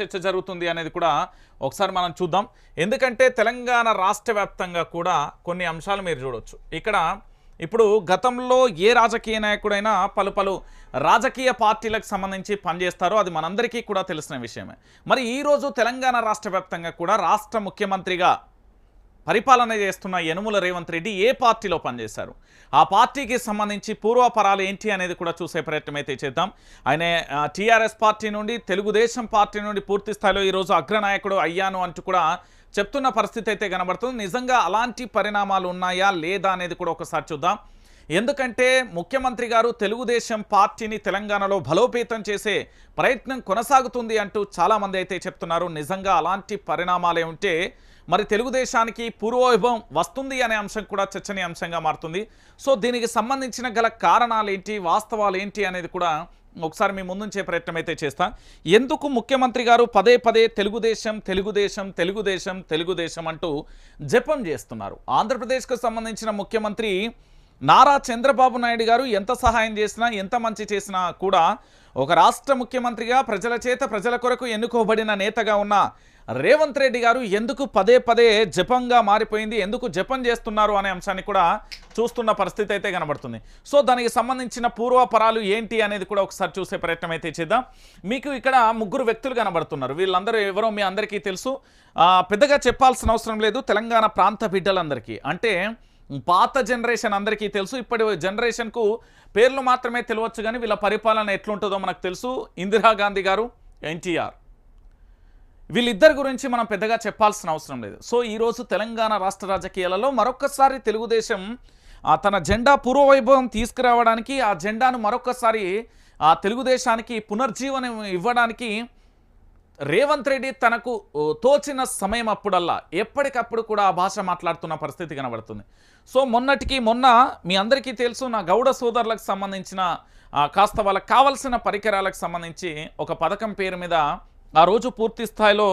చర్చ జరుగుతుంది అనేది కూడా ఒకసారి మనం చూద్దాం. ఎందుకంటే తెలంగాణ రాష్ట్ర వ్యాప్తంగా కూడా కొన్ని అంశాలు మీరు చూడొచ్చు. ఇక్కడ ఇప్పుడు గతంలో ఏ రాజకీయ నాయకుడైనా పలు పలు రాజకీయ పార్టీలకు సంబంధించి పనిచేస్తారో అది మనందరికీ కూడా తెలిసిన విషయమే. మరి ఈరోజు తెలంగాణ రాష్ట్ర వ్యాప్తంగా కూడా రాష్ట్ర ముఖ్యమంత్రిగా పరిపాలన చేస్తున్న యనుముల రేవంత్ రెడ్డి ఏ పార్టీలో పనిచేశారు? ఆ పార్టీకి సంబంధించి పూర్వపరాలు ఏంటి అనేది కూడా చూసే ప్రయత్నం అయితే చేద్దాం. ఆయన టీఆర్ఎస్ పార్టీ నుండి తెలుగుదేశం పార్టీ నుండి పూర్తి స్థాయిలో ఈరోజు అగ్రనాయకుడు అయ్యాను అంటూ కూడా చెప్తున్న పరిస్థితి అయితే కనబడుతుంది. నిజంగా అలాంటి పరిణామాలు ఉన్నాయా లేదా అనేది కూడా ఒకసారి చూద్దాం. ఎందుకంటే ముఖ్యమంత్రి గారు తెలుగుదేశం పార్టీని తెలంగాణలో బలోపేతం చేసే ప్రయత్నం కొనసాగుతుంది అంటూ చాలామంది అయితే చెప్తున్నారు. నిజంగా అలాంటి పరిణామాలే ఉంటే మరి తెలుగుదేశానికి పూర్వవైభవం వస్తుంది అనే అంశం కూడా చర్చనీయాంశంగా మారుతుంది. సో దీనికి సంబంధించిన గల కారణాలు ఏంటి వాస్తవాలు ఏంటి అనేది కూడా ఒకసారి మీ ముందుంచే ప్రయత్నం అయితే చేస్తా. ఎందుకు ముఖ్యమంత్రి గారు పదే పదే తెలుగుదేశం తెలుగుదేశం తెలుగుదేశం తెలుగుదేశం అంటూ జపం చేస్తున్నారు? ఆంధ్రప్రదేశ్కు సంబంధించిన ముఖ్యమంత్రి నారా చంద్రబాబు నాయుడు గారు ఎంత సహాయం చేసినా ఎంత మంచి చేసినా కూడా ఒక రాష్ట్ర ముఖ్యమంత్రిగా ప్రజల చేత ప్రజల కొరకు ఎన్నుకోబడిన నేతగా ఉన్న రేవంత్ రెడ్డి గారు ఎందుకు పదే పదే జపంగా మారిపోయింది ఎందుకు జపం చేస్తున్నారు అనే అంశాన్ని కూడా చూస్తున్న పరిస్థితి అయితే కనబడుతుంది. సో దానికి సంబంధించిన పూర్వపరాలు ఏంటి అనేది కూడా ఒకసారి చూసే ప్రయత్నం అయితే చేద్దాం. మీకు ఇక్కడ ముగ్గురు వ్యక్తులు కనబడుతున్నారు. వీళ్ళందరూ ఎవరో మీ అందరికీ తెలుసు. పెద్దగా చెప్పాల్సిన అవసరం లేదు. తెలంగాణ ప్రాంత బిడ్డలందరికీ. అంటే పాత జనరేషన్ అందరికీ తెలుసు. ఇప్పటి జనరేషన్కు పేర్లు మాత్రమే తెలియవచ్చు కానీ వీళ్ళ పరిపాలన ఎట్లుంటుందో మనకు తెలుసు. ఇందిరాగాంధీ గారు ఎన్టీఆర్. వీళ్ళిద్దరి గురించి మనం పెద్దగా చెప్పాల్సిన అవసరం లేదు. సో ఈరోజు తెలంగాణ రాష్ట్ర రాజకీయాలలో మరొకసారి తెలుగుదేశం తన జెండా పూర్వవైభవం తీసుకురావడానికి ఆ జెండాను మరొకసారి ఆ తెలుగుదేశానికి పునర్జీవనం ఇవ్వడానికి రేవంత్ రెడ్డి తనకు ఓ, తోచిన సమయం అప్పుడల్లా ఎప్పటికప్పుడు కూడా ఆ భాష మాట్లాడుతున్న పరిస్థితి కనబడుతుంది. సో మొన్నటికి మొన్న మీ అందరికీ తెలుసు నా గౌడ సోదరులకు సంబంధించిన కాస్త వాళ్ళకి కావలసిన పరికరాలకు సంబంధించి ఒక పథకం పేరు మీద ఆ రోజు పూర్తి స్థాయిలో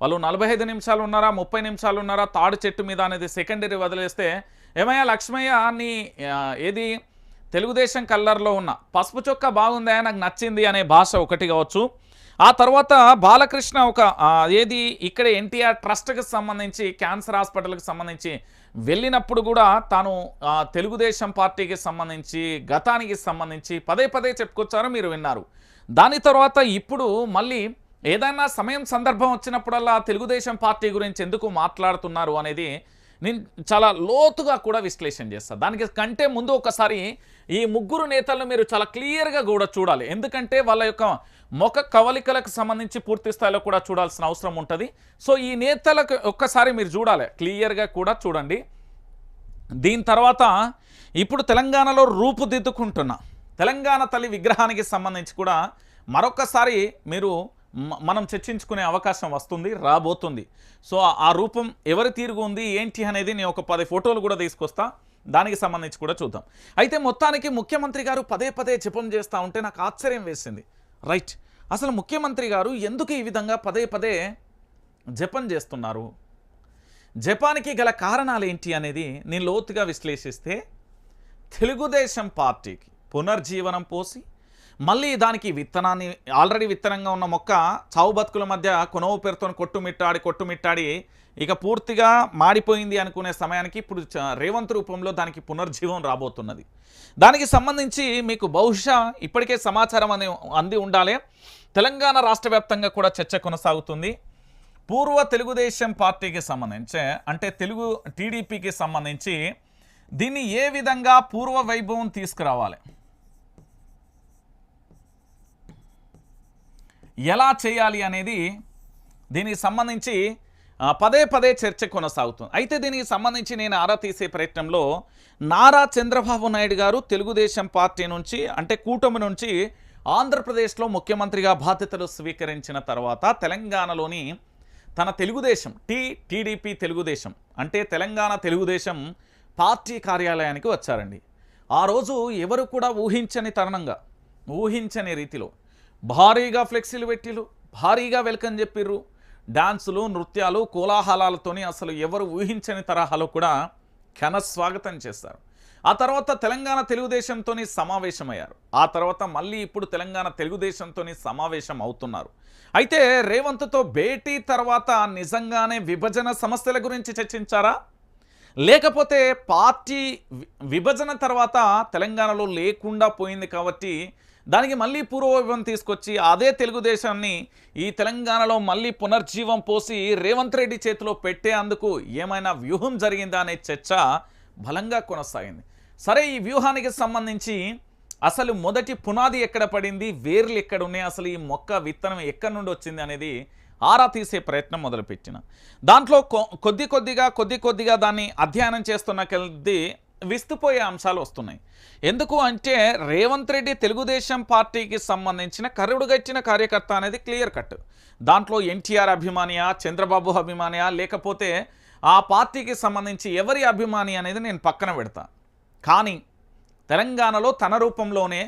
వాళ్ళు నలభై ఐదు నిమిషాలు ఉన్నారా ముప్పై నిమిషాలు ఉన్నారా తాడు చెట్టు మీద అనేది సెకండరీ వదిలేస్తే ఏమయ్యా లక్ష్మయ్య అని ఏది తెలుగుదేశం కల్లర్లో ఉన్న పసుపు చొక్క బాగుందా నాకు నచ్చింది అనే భాష ఒకటి కావచ్చు. ఆ తర్వాత బాలకృష్ణ ఒక ఏది ఇక్కడ ఎన్టీఆర్ ట్రస్ట్కి సంబంధించి క్యాన్సర్ హాస్పిటల్కి సంబంధించి వెళ్ళినప్పుడు కూడా తాను తెలుగుదేశం పార్టీకి సంబంధించి గతానికి సంబంధించి పదే పదే చెప్పుకొచ్చారో మీరు విన్నారు. దాని తర్వాత ఇప్పుడు మళ్ళీ ఏదైనా సమయం సందర్భం వచ్చినప్పుడల్లా తెలుగుదేశం పార్టీ గురించి ఎందుకు మాట్లాడుతున్నారు అనేది నేను చాలా లోతుగా కూడా విశ్లేషణ చేస్తాను దానికి కంటే ముందు ఒకసారి ఈ ముగ్గురు నేతలను మీరు చాలా క్లియర్గా కూడా చూడాలి. ఎందుకంటే వాళ్ళ యొక్క ముఖ కవలికలకు సంబంధించి పూర్తి స్థాయిలో కూడా చూడాల్సిన అవసరం ఉంటుంది. సో ఈ నేతలకు ఒక్కసారి మీరు చూడాలి. క్లియర్గా కూడా చూడండి. దీని తర్వాత ఇప్పుడు తెలంగాణలో రూపుదిద్దుకుంటున్న తెలంగాణ తల్లి విగ్రహానికి సంబంధించి కూడా మరొకసారి మీరు మనం చర్చించుకునే అవకాశం వస్తుంది రాబోతుంది. సో ఆ- రూపం ఎవరి తీరుగు ఉంది ఏంటి అనేది నేను ఒక పది ఫోటోలు కూడా తీసుకొస్తా. దానికి సంబంధించి కూడా చూద్దాం. అయితే మొత్తానికి ముఖ్యమంత్రి గారు పదే పదే జపం చేస్తూ ఉంటే నాకు ఆశ్చర్యం వేసింది. రైట్. అసలు ముఖ్యమంత్రి గారు ఎందుకు ఈ విధంగా పదే పదే జపం చేస్తున్నారు? జపానికి గల కారణాలు ఏంటి అనేది నేను లోతుగా విశ్లేషిస్తే తెలుగుదేశం పార్టీకి పునర్జీవనం పోసి మళ్ళీ దానికి విత్తనాన్ని ఆల్రెడీ విత్తనంగా ఉన్న మొక్క చావు బతుకుల మధ్య కొనవు పేరుతో కొట్టుమిట్టాడి కొట్టుమిట్టాడి ఇక పూర్తిగా మాడిపోయింది అనుకునే సమయానికి ఇప్పుడు చ- రేవంత్ రూపంలో దానికి పునర్జీవం రాబోతున్నది. దానికి సంబంధించి మీకు బహుశా ఇప్పటికే సమాచారం అని అంది ఉండాలి. తెలంగాణ రాష్ట్ర వ్యాప్తంగా కూడా చర్చ కొనసాగుతుంది. పూర్వ తెలుగుదేశం పార్టీకి సంబంధించి అంటే తెలుగు టీడీపీకి సంబంధించి దీన్ని ఏ విధంగా పూర్వ వైభవం తీసుకురావాలి? ఎలా చేయాలి అనేది దీనికి సంబంధించి పదే పదే చర్చ కొనసాగుతుంది. అయితే దీనికి సంబంధించి నేను ఆరా తీసే ప్రయత్నంలో నారా చంద్రబాబు నాయుడు గారు తెలుగుదేశం పార్టీ నుంచి అంటే కూటమి నుంచి ఆంధ్రప్రదేశ్లో ముఖ్యమంత్రిగా బాధ్యతలు స్వీకరించిన తర్వాత తెలంగాణలోని తన తెలుగుదేశం టీ టీడీపీ తెలుగుదేశం అంటే తెలంగాణ తెలుగుదేశం పార్టీ కార్యాలయానికి వచ్చారండి. ఆ రోజు ఎవరు కూడా ఊహించని తరుణంగా ఊహించని రీతిలో భారీగా ఫ్లెక్సీలు పెట్టిరు భారీగా వెల్కమ్ చెప్పిర్రు. డాన్సులు నృత్యాలు కోలాహలాలతోని అసలు ఎవరు ఊహించని తరహాలో కూడా ఘన స్వాగతం చేస్తారు. ఆ తర్వాత తెలంగాణ తెలుగుదేశంతోని సమావేశమయ్యారు. ఆ తర్వాత మళ్ళీ ఇప్పుడు తెలంగాణ తెలుగుదేశంతోని సమావేశం అవుతున్నారు. అయితే రేవంత్తో భేటీ తర్వాత నిజంగానే విభజన సమస్యల గురించి చర్చించారా? లేకపోతే పార్టీ విభజన తర్వాత తెలంగాణలో లేకుండా పోయింది కాబట్టి దానికి మళ్ళీ పూర్వవైభవం తీసుకొచ్చి అదే తెలుగుదేశాన్ని ఈ తెలంగాణలో మళ్ళీ పునర్జీవం పోసి రేవంత్ రెడ్డి చేతిలో పెట్టేందుకు ఏమైనా వ్యూహం జరిగిందా అనే చర్చ బలంగా కొనసాగింది. సరే ఈ వ్యూహానికి సంబంధించి అసలు మొదటి పునాది ఎక్కడ పడింది? వేర్లు ఎక్కడ ఉన్నాయి? అసలు ఈ మొక్క విత్తనం ఎక్కడి నుండి వచ్చింది అనేది ఆరా తీసే ప్రయత్నం మొదలుపెట్టిన. దాంట్లో కొ- కొద్ది కొద్దిగా కొద్ది కొద్దిగా దాన్ని అధ్యయనం చేస్తున్న కొద్దీ విస్తుపోయే అంశాలు వస్తున్నాయి. ఎందుకు అంటే రేవంత్ రెడ్డి తెలుగుదేశం పార్టీకి సంబంధించిన కరుడుగచ్చిన కార్యకర్త అనేది క్లియర్ కట్. దాంట్లో ఎన్టీఆర్ అభిమానియా చంద్రబాబు అభిమానియా లేకపోతే ఆ పార్టీకి సంబంధించి ఎవరి అభిమాని అనేది నేను పక్కన పెడతా. కానీ తెలంగాణలో తన రూపంలోనే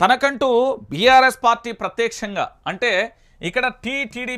తనకంటూ బీఆర్ఎస్ పార్టీ ప్రత్యక్షంగా అంటే ఇక్కడ టీటీడీ